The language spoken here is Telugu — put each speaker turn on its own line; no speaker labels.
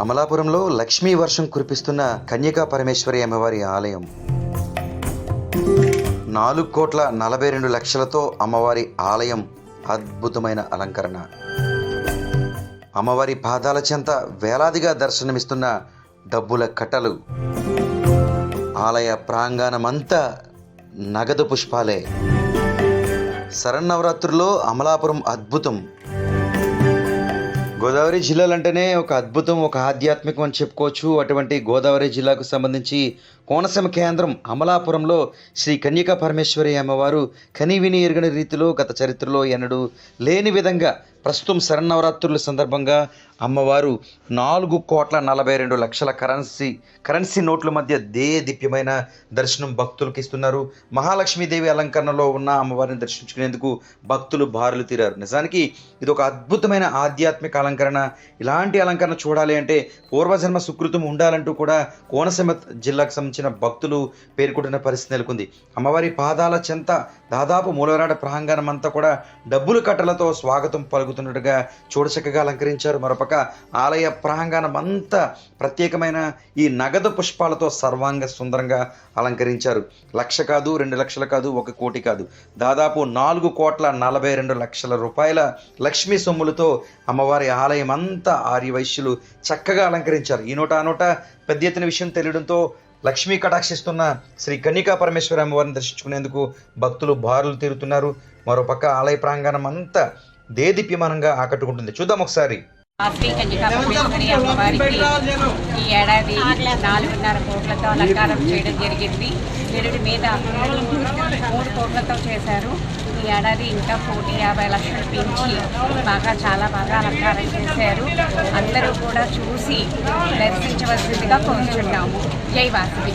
అమలాపురంలో లక్ష్మీ వర్షం కురిపిస్తున్న కన్యకా పరమేశ్వరి అమ్మవారి ఆలయం. నాలుగు కోట్ల నలభై రెండు లక్షలతో అమ్మవారి ఆలయం అద్భుతమైన అలంకరణ. అమ్మవారి పాదాల చెంత వేలాదిగా దర్శనమిస్తున్న డబ్బుల కట్టలు. ఆలయ ప్రాంగణమంతా నగదు పుష్పాలే. శరన్నవరాత్రుల్లో అమలాపురం అద్భుతం. గోదావరి జిల్లాలంటేనే ఒక అద్భుతం ఒక ఆధ్యాత్మికం అని చెప్పుకోవచ్చు. అటువంటి గోదావరి జిల్లాకు సంబంధించి కోనసీమ కేంద్రం అమలాపురంలో శ్రీ కన్యకా పరమేశ్వరి అమ్మవారు కనివిని ఎరుగని రీతిలో గత చరిత్రలో ఎన్నడూ లేని విధంగా ప్రస్తుతం శరన్నవరాత్రుల సందర్భంగా అమ్మవారు నాలుగు కోట్ల నలభై రెండు లక్షల కరెన్సీ కరెన్సీ నోట్ల మధ్య దేదీప్యమైన దర్శనం భక్తులకు ఇస్తున్నారు. మహాలక్ష్మీదేవి అలంకరణలో ఉన్న అమ్మవారిని దర్శించుకునేందుకు భక్తులు బారులు తీరారు. నిజానికి ఇది ఒక అద్భుతమైన ఆధ్యాత్మిక అలంకరణ. ఇలాంటి అలంకరణ చూడాలి అంటే పూర్వజన్మ సుకృతం ఉండాలంటూ కూడా కోనసీమ జిల్లాకు సంబంధించిన భక్తులు పేర్కొంటున్న పరిస్థితి నెలకొంది. అమ్మవారి పాదాల చెంత దాదాపు మూలవరాడ ప్రాంగణం అంతా కూడా డబ్బులు కట్టలతో స్వాగతం పలుకుతున్నట్టుగా చూడచక్కగా అలంకరించారు. మరోపక్క ఆలయ ప్రాంగణం అంతా ప్రత్యేకమైన ఈ నగదు పుష్పాలతో సర్వాంగ సుందరంగా అలంకరించారు. లక్ష కాదు రెండు లక్షలు కాదు ఒక కోటి కాదు. దాదాపు నాలుగు కోట్ల నలభై రెండు లక్షల రూపాయల లక్ష్మీ సొమ్ములతో అమ్మవారి ఆలయం అంతా ఆర్యవైశ్యులు చక్కగా అలంకరించారు. ఈ నోట ఆ నోట పెద్ద ఎత్తున విషయం తెలియడంతో లక్ష్మీ కటాక్షిస్తున్న శ్రీ కన్నికా పరమేశ్వర అమ్మవారిని దర్శించుకునేందుకు భక్తులు బారులు తీరుతున్నారు. మరోపక్క ఆలయ ప్రాంగణం అంతా దేదీప్యమానంగా ఆకట్టుకుంటుంది. చూద్దాం ఒకసారి.
శ్రీ అమ్మవారికి ఈ ఏడాది నాలుగున్నర కోట్లతో అలంకారం చేయడం జరిగింది. నిరుడి మీద మూడు కోట్లతో చేశారు. ఈ ఏడాది ఇంకా కోటి యాభై లక్షలు పెంచి బాగా చాలా బాగా అలంకారం చేశారు. అందరూ కూడా చూసి దర్శించవలసిందిగా కోరుచున్నాము. జై వాసవి